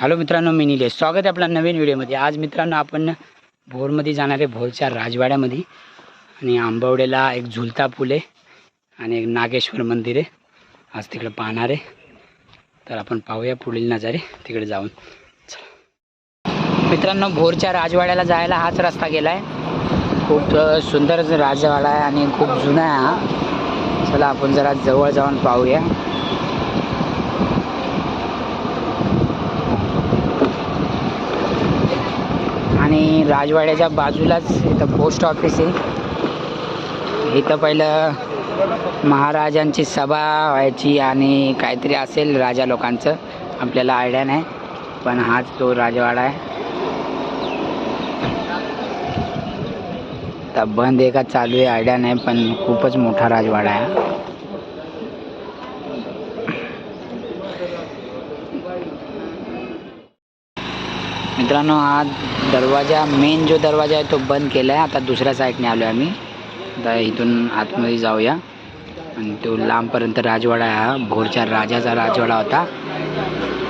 Hello मित्रांनो मी निलेश. स्वागत आहे आपल्या नवीन व्हिडिओमध्ये. आज मित्रांनो आपण भोरमध्ये जाणार आहे भोरच्या राजवाड्यामध्ये. आणि आंबवडेला एक झुलता पूल आहे आणि एक नागेश्वर मंदिर आहे. आज तिकडे पाहणार आहे. तर आपण पाहूया पुढील नजारे. तिकडे जाऊन. चला. मित्रांनो भोरच्या राजवाड्याला जायला हाच रस्ता गेला आहे खूप सुंदर राजवाडा आहे आणि खूप जुना आहे हा. चला आपण जरा जवळ जाऊन पाहूया. आणि राजवाड्याच्या बाजूलाच इथं पोस्ट ऑफिस आहे. इथं पहिलं महाराजांची सभा व्हायची आणि काहीतरी असेल राजा लोकांचं. आपल्याला आयडिया नाही पण हाच तो राजवाडा आहे. आता बंद एका चालू आहे आयडिया नाही पण खूपच मोठा राजवाडा आहे. मित्रांनो हा दरवाजा मेन जो दरवाजा आहे तो बंद केला आहे आता दुसऱ्या साईडने आलो आहे आम्ही. आता इथून आतमध्ये जाऊया. आणि तो लांबपर्यंत राजवाडा आहे हा. भोरच्या राजाचा राजवाडा होता.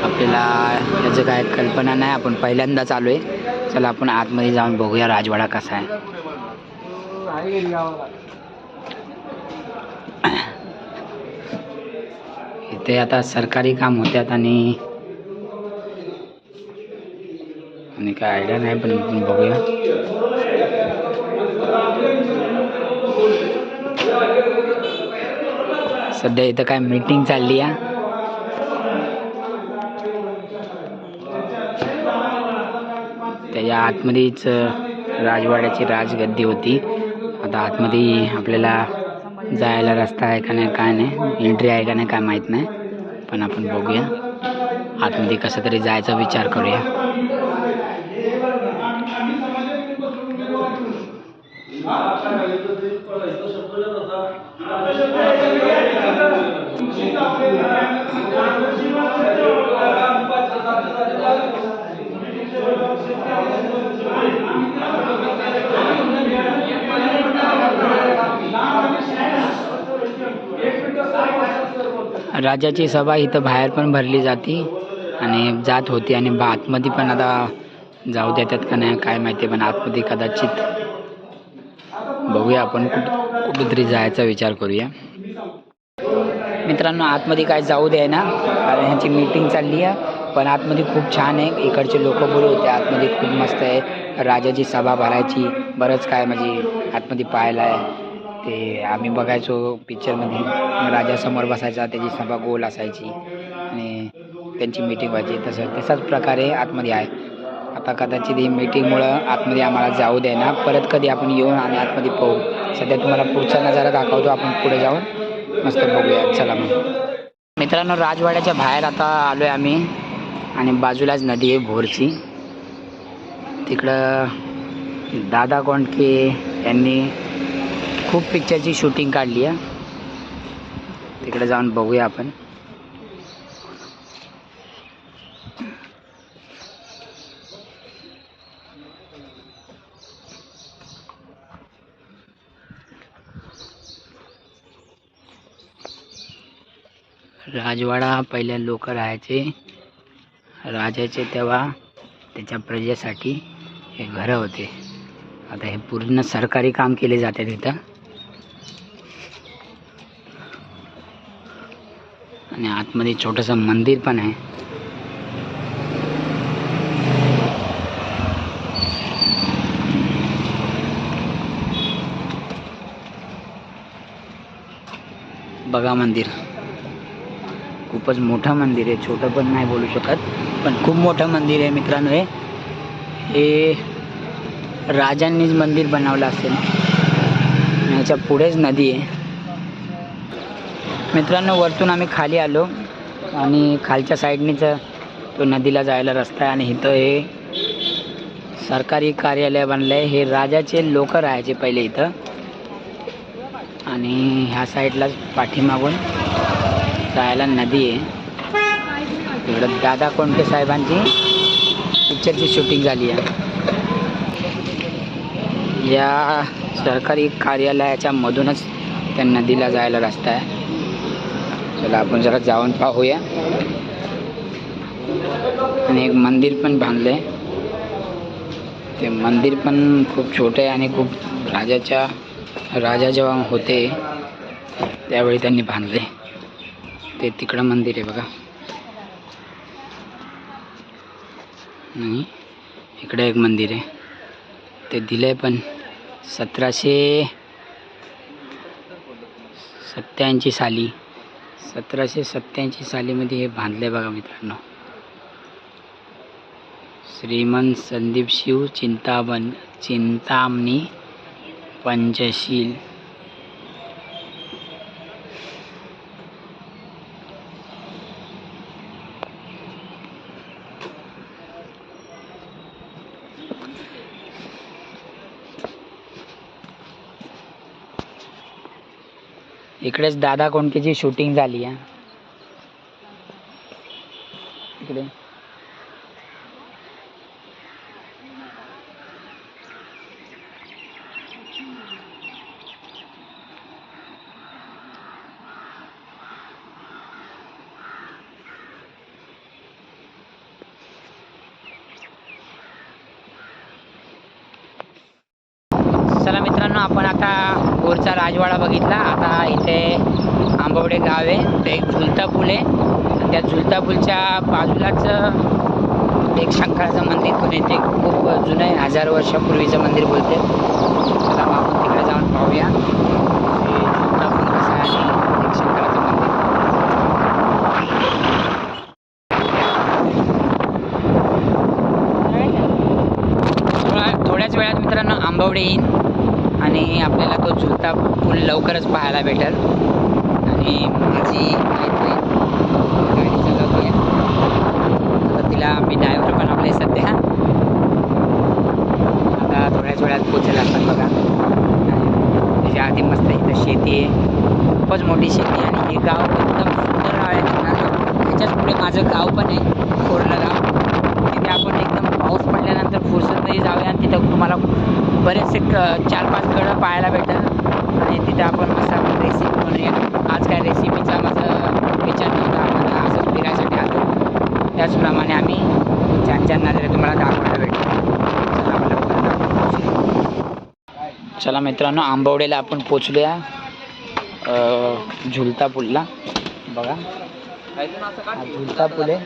आपल्याला त्याचं काय कल्पना नाही. आपण पहिल्यांदाच आलो आहे. चला आपण आतमध्ये जाऊन बघूया राजवाडा कसा आहे. इथे आता सरकारी काम होत्यात आणि आणि काय आयडिया नाही पण आपण बघूया सध्या इथं काय मीटिंग चालली आहे त्याच्या आतमध्येच राजवाड्याची राजगद्दी होती. आता आतमध्ये आपल्याला जायला रस्ता आहे का नाही काय नाही एंट्री आहे का नाही काय माहीत नाही. पण आपण बघूया. आतमध्ये कसं तरी जायचा विचार करूया. राजाची सभा इथं बाहेर पण भरली जाते आणि जात होती आणि बा- आतमध्ये पण आता जाऊ देतात का नाही काय माहिती पण आतमध्ये कदाचित बघूया आपण कुठ कुठेतरी जायचा विचार करूया. मित्रांनो आतमध्ये काय जाऊ द्याय ना. कारण ह्यांची मीटिंग चालली आहे. पण आतमध्ये खूप छान आहे. इकडचे लोक बोलत होते आतमध्ये खूप मस्त आहे. राजाची सभा भरायची. बरंच काय म्हणजे आतमध्ये पाहायला आहे. ते आम्ही बघायचो पिक्चरमध्ये राजासमोर बसायचा त्याची सभा गोल असायची. आणि त्यांची मीटिंग व्हायची. तसं तसाच प्रकारे आतमध्ये आहे. आता कदाचित ही मीटिंगमुळं आतमध्ये आम्हाला जाऊ दे ना परत कधी आपण येऊन आणि आतमध्ये पाहू. सध्या तुम्हाला पुढचा नजारा दाखवतो आपण पुढे जाऊन मस्त बघूया. चला मग. मित्रांनो राजवाड्याच्या बाहेर आता आलो आहे आम्ही आणि बाजूलाच नदी आहे भोरची. तिकडं दादा कोंडके यांनी खूप पिक्चरची शूटिंग काढली आहे. तिकडे जाऊन बघूया आपण. राजवाडा पहिल्या लोक राहायचे राजाचे तेव्हा त्याच्या प्रजेसाठी हे घरं होते. आता हे पूर्ण सरकारी काम केले जाते तिथं. आणि आतमध्ये छोटंसं मंदिर पण आहे. बघा मंदिर. खूपच मोठं मंदिर आहे. छोटं पण नाही बोलू शकत पण खूप मोठं मंदिर आहे मित्रांनो हे. हे राजांनीच मंदिर बनवलं असेल. ह्याच्या याच्या पुढेच नदी आहे. मित्रांनो वरतून आम्ही खाली आलो आणि खालच्या साईडनीच तो नदीला जायला रस्ता आहे आणि इथं हे सरकारी कार्यालय बनलं आहे हे राजाचे लोक राहायचे पहिले इथं. आणि ह्या साईडलाच पाठीमागून सायला नदी आहे. तिकडं दादा कोंडके साहेबांची? पिक्चरची शूटिंग झाली आहे. या सरकारी कार्यालयाच्या मधूनच त्या नदीला जायला रस्ता आहे. चला आपण जरा जाऊन पाहूया. आणि एक मंदिर पण बांधलंय. ते मंदिर पण खूप छोटं आहे आणि खूप राजाच्या राजा जेव्हा होते त्यावेळी त्यांनी बांधले ते तिकडं मंदिर आहे बघा. आणि इकडे एक मंदिर आहे. ते दिलं आहे पण सतराशे सत्याऐंशी साली सतराशे सत्याऐंशी सालीमध्ये हे बांधलं आहे बघा मित्रांनो. श्रीमंत संदीप शिव चिंताबन चिंतामणी पंचशील. इकडेच दादा कोणतीची शूटिंग झाली आहे. इकडे. चला मित्रांनो आपण आता पुढचा राजवाडा बघितला. आता इथे आंबवडे गाव आहे. ते एक झुलता पूल आहे. त्या झुलता पूलच्या बाजूलाच एक शंकराचं मंदिर पण आहे. ते खूप जुनं आहे. हजार वर्षापूर्वीचं मंदिर बोलते चला आपण तिकडे जाऊन पाहूया. ते झुलता पूल कसं आहे एक शंकराचं मंदिर. थोड्याच वेळात मित्रांनो आंबवडे येईन आणि आपल्याला तो झुलता पूल लवकरच पाहायला भेटेल. आणि माझी मैत्रीण गाडी चालवते आता तिला मी ड्रायव्हर बनवले सध्या आता थोड्याच वेळात पोचेल आपण बघा आणि त्याच्या आधी मस्त इथं शेती आहे खूपच मोठी शेती आहे आणि हे गाव एकदम सुंदर गाव आहे मित्रांनो ह्याच्याच पुढे माझं गाव पण आहे कोरलं गाव तिथे आपण एकदम पाऊस पडल्यानंतर फुरसतही जाऊया आणि तिथं तुम्हाला बरेचसे क चार पाच गडं पाहायला भेटेल आणि तिथं आपण मस्त आपण रेसिपी बनवूया. आज काय रेसिपीचा माझा विचार नव्हता. आम्हाला असंच फिरायसाठी आलो. त्याचप्रमाणे आम्ही छान छान नजरे तुम्हाला दाखवायला भेटतो चला मित्रांनो आंबवडेला आपण पोचूया अं, झुलता पुलला. बघा. झुलता पूल आहे.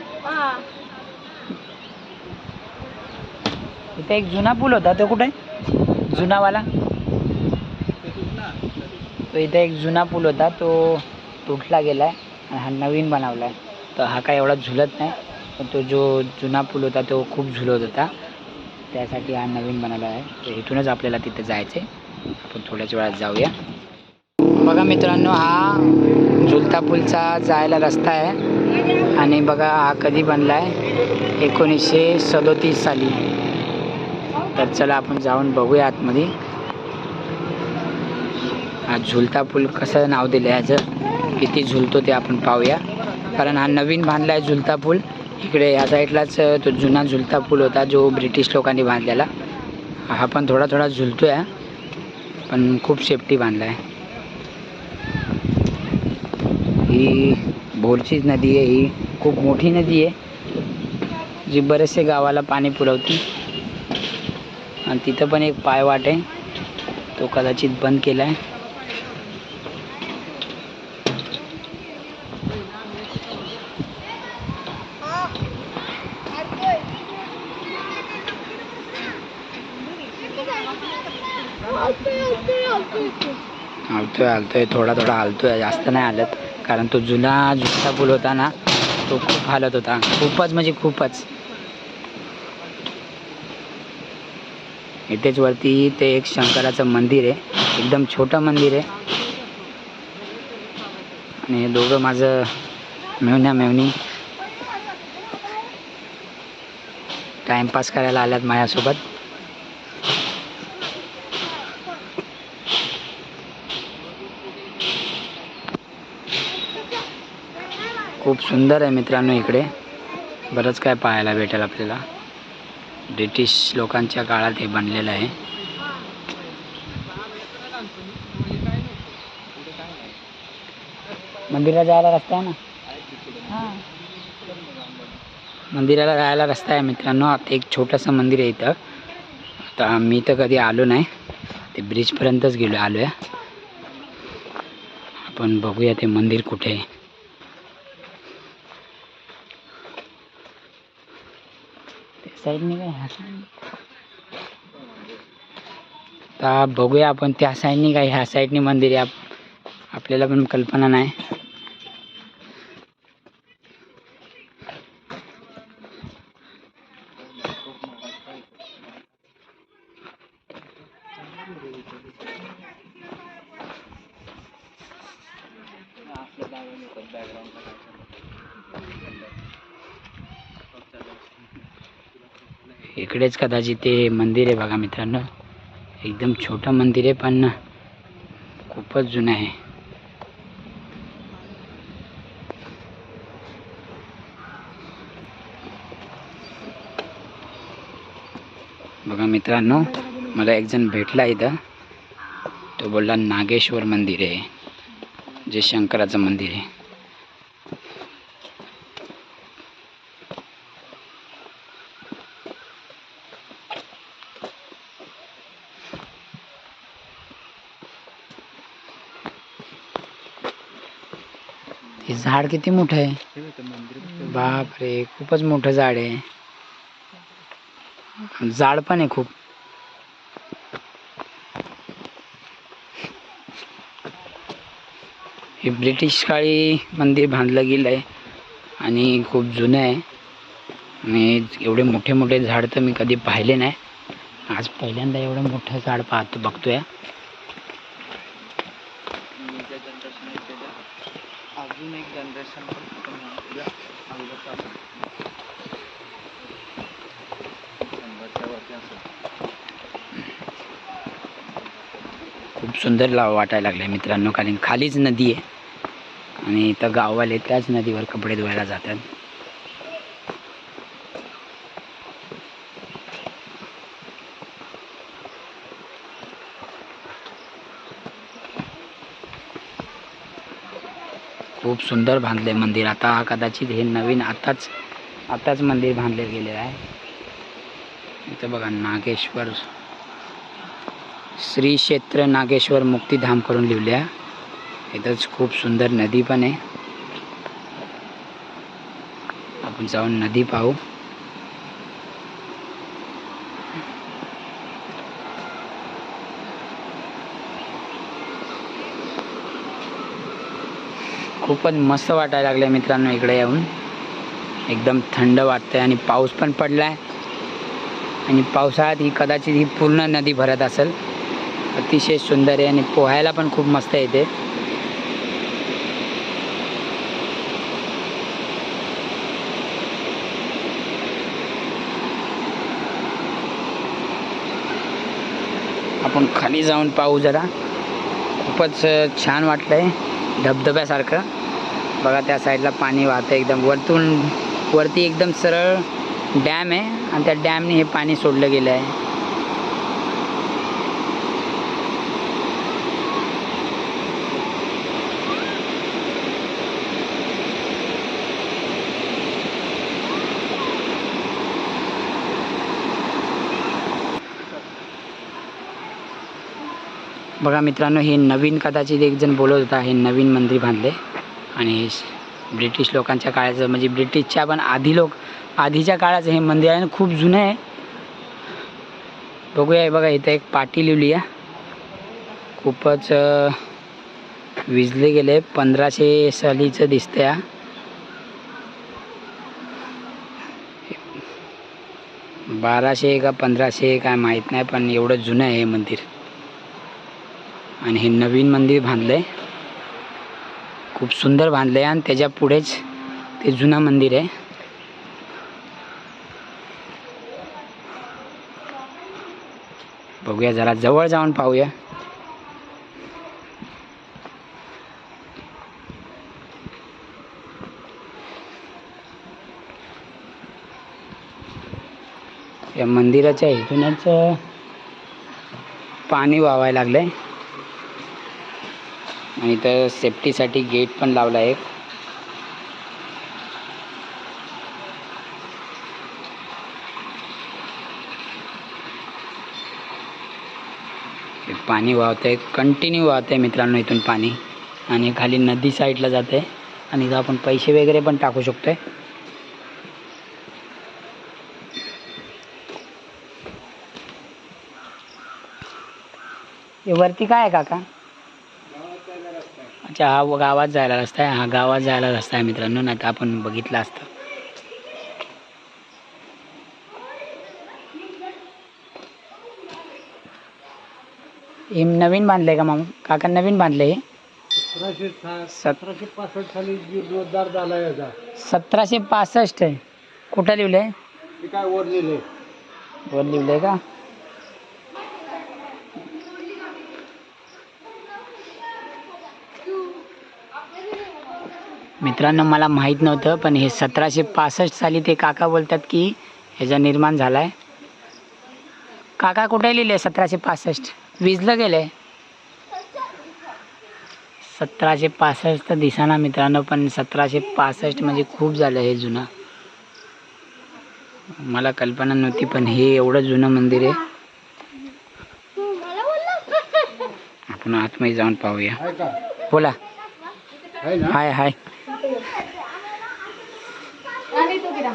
इथे एक जुना पूल होता. तो कुठे? जुनावाला? तो इथे एक जुना पूल होता तो तुटला गेला आहे आणि हा नवीन बनवला आहे तर हा काय एवढा झुलत नाही पण तो जो जुना पूल होता तो खूप झुलत होता. त्यासाठी हा नवीन बनवला आहे तर इथूनच आपल्याला तिथे जायचं आहे आपण थोड्याच वेळात जाऊया. बघा मित्रांनो हा झुलता पूलचा जायला रस्ता आहे. आणि बघा हा कधी बनला आहे एकोणीसशे सदोतीस साली. तर चला आपण जाऊन बघूया आतमध्ये. हा झुलता पूल कसं नाव दिलं आहे ह्याचं? किती झुलतो ते आपण पाहूया. कारण हा नवीन बांधला आहे झुलता पूल इकडे या साईडलाच तो जुना झुलता पूल होता जो ब्रिटिश लोकांनी बांधलेला. हा पण थोडा थोडा झुलतो आहे पण खूप सेफ्टी बांधला आहे ही भोरचीच नदी आहे ही खूप मोठी नदी आहे. जी बरेचसे गावाला पाणी पुरवते. आणि तिथं पण एक पायवाट आहे. तो कदाचित बंद केला आहे हलतोय हलतोय थोडा थोडा हलतोय जास्त नाही आलत. कारण तो जुना जुना पूल होता ना तो खूप हालत होता. खूपच म्हणजे खूपच. इथेच वरती ते एक शंकराचं मंदिर आहे. एकदम छोटं मंदिर आहे. आणि दोघं माझं मेवण्या मेवणी. टाइमपास करायला आल्यात माझ्यासोबत. खूप सुंदर आहे मित्रांनो इकडे. बरंच काय पाहायला भेटेल आपल्याला. ब्रिटिश लोकांच्या काळात हे बनलेलं आहे. मंदिरात जायला रस्ता आहे ना? हां. मंदिराला जायला रस्ता आहे मित्रांनो. आता एक छोटंसं मंदिर आहे इथं. आता मी तर कधी आलो नाही. ते ब्रिजपर्यंतच गेलो आलो आहे आपण बघूया ते मंदिर कुठे आहे. साईडने काय ह्या आता बघूया आपण त्या साईडने काय ह्या साईडने मंदिर आहे. आपल्याला पण कल्पना नाही. इकडेच कदाचित ते मंदिर आहे बघा मित्रांनो. एकदम छोटं मंदिर आहे पण खूपच जुनं आहे. बघा मित्रांनो मला एक जण भेटला इथं. तो बोलला नागेश्वर मंदिर आहे जे शंकराचं मंदिर आहे हे झाड किती मोठं आहे? बाप रे खूपच मोठं झाड आहे. झाड पण आहे खूप. हे ब्रिटिश काळी मंदिर बांधलं गेलं आहे आणि खूप जुनं आहे. आणि एवढे मोठे मोठे झाड तर मी कधी पाहिले नाही. आज पहिल्यांदा एवढं मोठं झाड पाहतो बघतोय. अजून एक जनरेशन खूप सुंदर लाव वाटायला लागले मित्रांनो कारण खालीच नदी आहे आणि इथं गाववाले त्याच नदीवर कपडे धुवायला जातात. खूप सुंदर बांधले मंदिर. आता कदाचित हे नवीन आताच आताच मंदिर बांधले गेलेलं आहे. इथं बघा नागेश्वर श्री क्षेत्र नागेश्वर मुक्तीधाम करून लिहिल्या. इथंच खूप सुंदर नदी पण आहे. आपण जाऊन नदी पाहू. खूपच मस्त वाटायला लागलं आहे मित्रांनो इकडे येऊन. एकदम थंड वाटतं आहे आणि पाऊस पण पडला आहे आणि पावसाळ्यात ही कदाचित ही पूर्ण नदी भरत असेल. अतिशय सुंदर आहे आणि पोहायला पण खूप मस्त येते आपण खाली जाऊन पाहू जरा. खूपच छान वाटलं आहे धबधब्यासारखं. बघा त्या साईडला पाणी वाहतं एकदम. वरतून वरती एकदम सरळ डॅम आहे आणि त्या डॅमने हे पाणी सोडलं गेलं आहे. बघा मित्रांनो हे नवीन कदाचित एक जण बोलत होता हे नवीन मंदिर बांधले आणि ब्रिटिश लोकांच्या काळाचं म्हणजे ब्रिटिशच्या पण आधी लोक आधीच्या काळाचं हे मंदिर आहे आणि खूप जुनं आहे. बघूया हे बघा इथं एक पाटी लिहिली आहे. खूपच विजले गेले. पंधराशे सालीचं दिसतंय हा. बाराशे का पंधराशे काय माहीत नाही पण एवढं जुनं आहे हे मंदिर. आणि हे नवीन मंदिर बांधलं आहे खूप सुंदर बांधलं आहे आणि त्याच्या पुढेच ते जुनं मंदिर आहे. बघूया जरा जवळ जाऊन पाहूया. या मंदिराच्या इथूनच पाणी वावायला लागलंय. आणि इथं सेफ्टीसाठी गेट पण लावला एक पाणी वाहत आहे कंटिन्यू वाहत आहे मित्रांनो इथून पाणी. आणि खाली नदी साईडला जाते आणि इथं आपण पैसे वगैरे पण टाकू शकतो वरती काय आहे काका? अच्छा हा गावात जायला रस्ता आहे हा गावात जायला रस्ता आहे मित्रांनो नाही तर आपण बघितलं असतं. हे नवीन बांधलंय का मामा? काका नवीन बांधलंय हे? सतराशे सत सतराशे पासष्ट साली झाला याचा सतराशे पासष्ट. आहे कुठं लिहिलंय? काय वर लिहिले वर लिहिलंय का? मित्रांनो मला माहीत नव्हतं पण हे सतराशे पासष्ट साली ते काका बोलतात की ह्याचा निर्माण झाला आहे काका कुठे लिहिले सतराशे पासष्ट? विजलं गेलं सतराशे पासष्ट तर दिसाना मित्रांनो पण सतराशे पासष्ट म्हणजे खूप झालं हे जुनं. मला कल्पना नव्हती पण हे एवढं जुनं मंदिर आहे. आपण आतमध्ये जाऊन पाहूया. आहे का? बोला. आणि ना किरा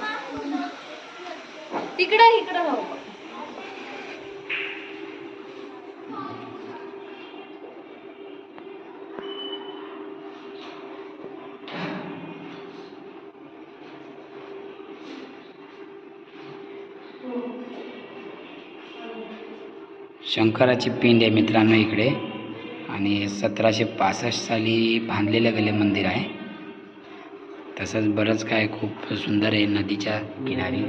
तिकडं इकडं राहू शंकराची पिंड आहे मित्रांनो इकडे. आणि सतराशे पासष्ट साली बांधलेलं गेले मंदिर आहे. तसंच बरंच काय खूप सुंदर आहे नदीच्या किनारी.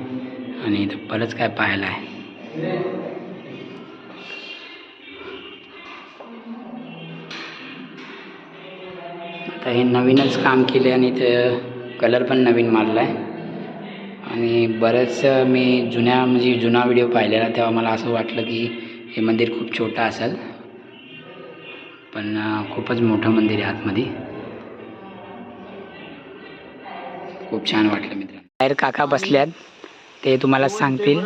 आणि इथं बरंच काय पाहायला आहे? आता हे नवीनच काम केले आणि ते कलर पण नवीन मारला आहे आणि बरंच मी जुन्या म्हणजे जुना व्हिडिओ पाहिलेला तेव्हा मला असं वाटलं की हे मंदिर खूप छोटं असेल. पण खूपच मोठं मंदिर आहे आतमध्ये. खूप छान वाटलं मित्रांनो. बाहेर काका बसल्यात. ते तुम्हाला सांगतील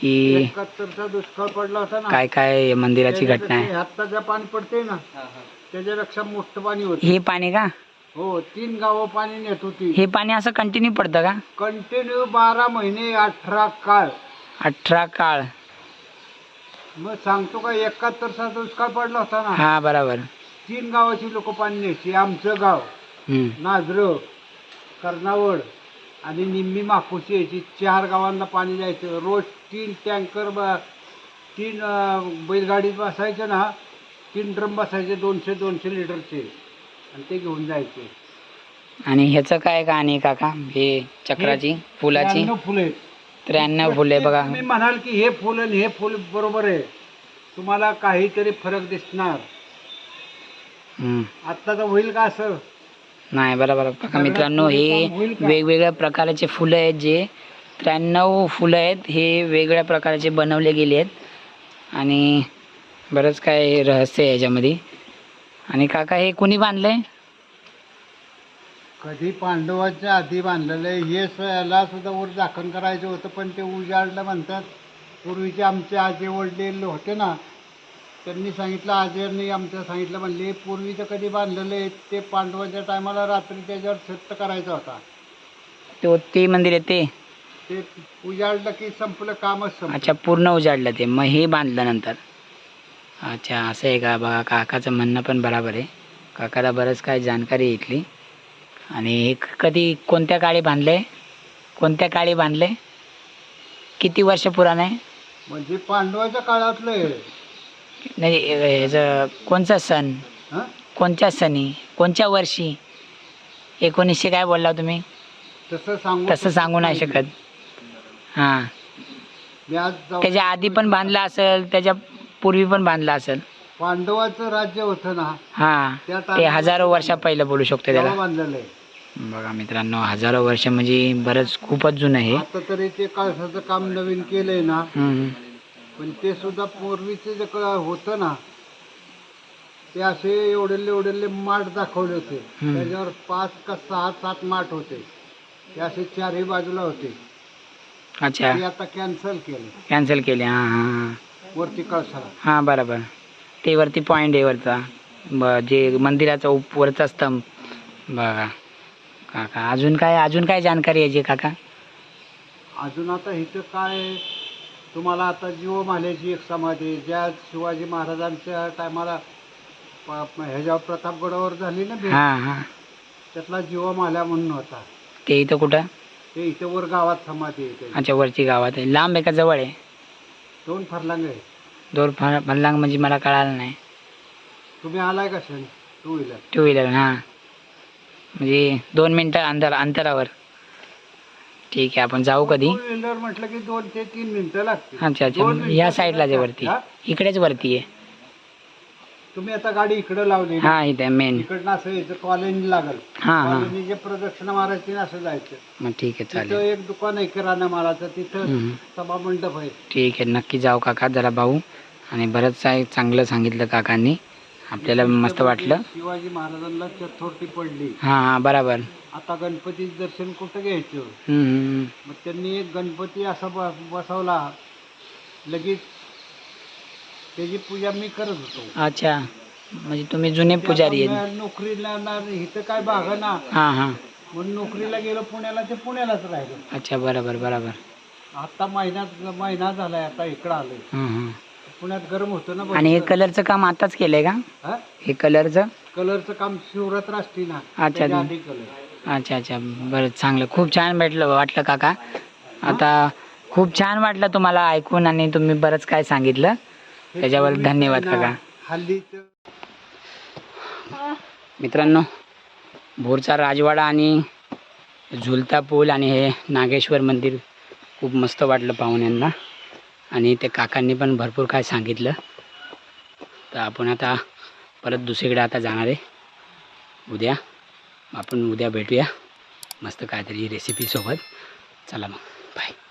की एकाहत्तरचा दुष्काळ पडला होता ना काय काय या मंदिराची घटना आहे. आता जे पाणी पडते ना त्याच्यापेक्षा मोठं पाणी होतं. हे पाणी का? हो तीन गावं पाणी नेत होती. हे पाणी असं कंटिन्यू पडतं का? कंटिन्यू बारा महिने अठरा काळ. अठरा काळ. मग सांगतो का एकाहत्तरचा दुष्काळ पडला होता ना हा बरोबर. तीन गावाची लोक पाणी न्यायची आमचं गाव हम्म. कर्नावड आणि निम्मी माकुशी यायची चार गावांना पाणी द्यायचं. रोज तीन टँकर ब तीन बैलगाडीत बसायचं ना तीन ड्रम बसायचे दोनशे दोनशे लिटरचे. आणि ते घेऊन जायचे. आणि ह्याचं काय कहाणी काका? हे चक्राची फुलाची? त्र्याण्णव फुले. त्र्याण्णव फुले बघा. तुम्ही म्हणाल की हे फुल आणि हे फुल बरोबर आहे. तुम्हाला काहीतरी फरक दिसणार. हम्म. आता तर होईल का असं? नाही बरोबर. बघा मित्रांनो हे वेगवेगळ्या प्रकारचे फुलं आहेत जे त्र्याण्णव फुलं आहेत हे वेगळ्या प्रकारचे बनवले गेले आहेत. आणि बरंच काय रहस्य आहे याच्यामध्ये. आणि काका हे कुणी बांधलंय? कधी पांडवाच्या आधी बांधलेलं आहे. हे स- याला सुद्धा वर झाकण करायचं होतं पण ते उजाडलं म्हणतात. पूर्वीचे आमचे आजे वडील होते ना त्यांनी सांगितलं आजींनी आमच्या सांगितलं म्हणले पूर्वीचं कधी बांधलेलं आहे ते पांडवाच्या टायमाला रात्री त्याच्यावर छत्त करायचा होता. तो ते मंदिर आहे ते? ते उजाडलं की संपलं कामच संपलं. अच्छा पूर्ण उजाडलं ते. मग हे बांधलं नंतर अच्छा असं आहे का? बघा काकाचं म्हणणं पण बराबर आहे. काकाला बरंच काय जाणकारी आहे इथली. आणि हे क- कधी कोणत्या काळी बांधले कोणत्या काळी बांधले किती वर्ष पुराणं आहे? म्हणजे पांडवाच्या काळातलं आहे. नाही ह्याचं कोणचा सण? हं? कोणत्या सणी? कोणत्या वर्षी? एकोणीसशे काय बोलला तुम्ही? तसं सांगू तसं सांगू नाही शकत. हां. मी आज जाऊ- त्याच्या आधी पण बांधलं असेल त्याच्या पूर्वी पण बांधलं असेल. पांडवाचं राज्य होतं ना हां. ते हजारो वर्षा पहिलं बोलू शकतो तेव्हा त्याला बांधलेलं आहे. बघा मित्रांनो हजारो वर्ष म्हणजे बरंच खूपच जुनं आहे. आता तरी ते कळसाचं काम नवीन केलंय ना. हम्म. पण ते सुद्धा पूर्वीचे जे क- होतं ना ते असे एवढेले एवढेले माठ दाखवले होते. हम्म. त्याच्यावर पाच का सहा सात माठ होते. ते असे चारही बाजूला होते. अच्छा. ते आता कॅन्सल केले. कॅन्सल केले हां हां हां. वरती कळसाला. हां बरोबर. ते वरती पॉईंट आहे वरचा. ब जे मंदिराचा उप वरचा स्तंभ. बघा. काका अजून काय अजून काय जानकारी आहे जे काका? अजून आता इथं काय तुम्हाला आता जीवमाल्याची एक समाधी आहे. ज्या शिवाजी महाराजांच्या टायमाला ह्याच्यावर प्रतापगडावर झाली ना भेट, हां हां. त्यातला जीवमाल्या म्हणून होता. ते इथं कुठं? ते इथं वर गावात समाधी आहे त्याची. अच्छा वरची गावात आहे. लांब आहे का जवळ आहे? दोन फरलांग आहे. दोर फ फल्लांग म्हणजे मला कळालं नाही. तुम्ही आलाय का क्षण? टू व्हीलर टू व्हीलर हां. म्हणजे दोन मिनटं अंतर अंतरावर. ठीक आहे आपण जाऊ कधी? टू व्हीलर म्हटलं की दोन ते तीन मिनिटं लागतील. अच्छा अच्छा मिनिटं या साईडला जे वरती हा? इकडेच वरती आहे. तुम्ही आता गाडी इकडे लावली ना, हां इथे मेन इकडनं असं यायचं कॉलेज लागल. हां हां. कॉलेनी जे प्रदक्षिणा मारायची ना असं जायचं. मग ठीक आहे तिथं चालेल एक दुकान आहे किराणा मालाचं. तिथं हम्म. सभा मंडप आहे. ठीक आहे नक्की जाऊ काका जरा भाऊ. आणि बरंच आहे चांगलं सांगितलं काकांनी. आपल्याला मस्त वाटलं. शिवाजी महाराजांना चतुर्थी पडली. हां हां बराबर. आता गणपतीचं दर्शन कुठं घ्यायचं? हम्म. मग त्यांनी एक गणपती असा बसवला. लगेच त्याची पूजा मी करत होतो. अच्छा. म्हणजे तुम्ही जुने पुजारी आहेत. नोकरीला ना इथं काय बागा ना हां हां. म्हणून नोकरीला गेलो पुण्याला ते पुण्यालाच राहिलो. अच्छा बरोबर बरोबर. आता महिन्यात महिना झालाय आता इकडं आलोय. हं, हं. पुण्यात गरम होतं ना आणि हे कलरचं काम आताच केलंय का? हा? हे कलरचं? कलरचं काम शिवरात्र असते ना अच्छा. त्याच्या आधी कलर अच्छा अच्छा. बरं चांगलं. खूप छान भेटलं वाटलं काका. आता खूप छान वाटलं तुम्हाला ऐकून आणि तुम्ही बरंच काय सांगितलं. त्याच्यावर धन्यवाद काका. हल्ली मित्रांनो भोरचा राजवाडा आणि झुलता पूल आणि हे नागेश्वर मंदिर खूप मस्त वाटलं पाहुण्यांना आणि ते काकांनी पण भरपूर काय सांगितलं. तर आपण आता परत दुसरीकडे आता जाणार आहे. उद्या. आपण उद्या भेटूया. मस्त काहीतरी रेसिपीसोबत चला मग. बाय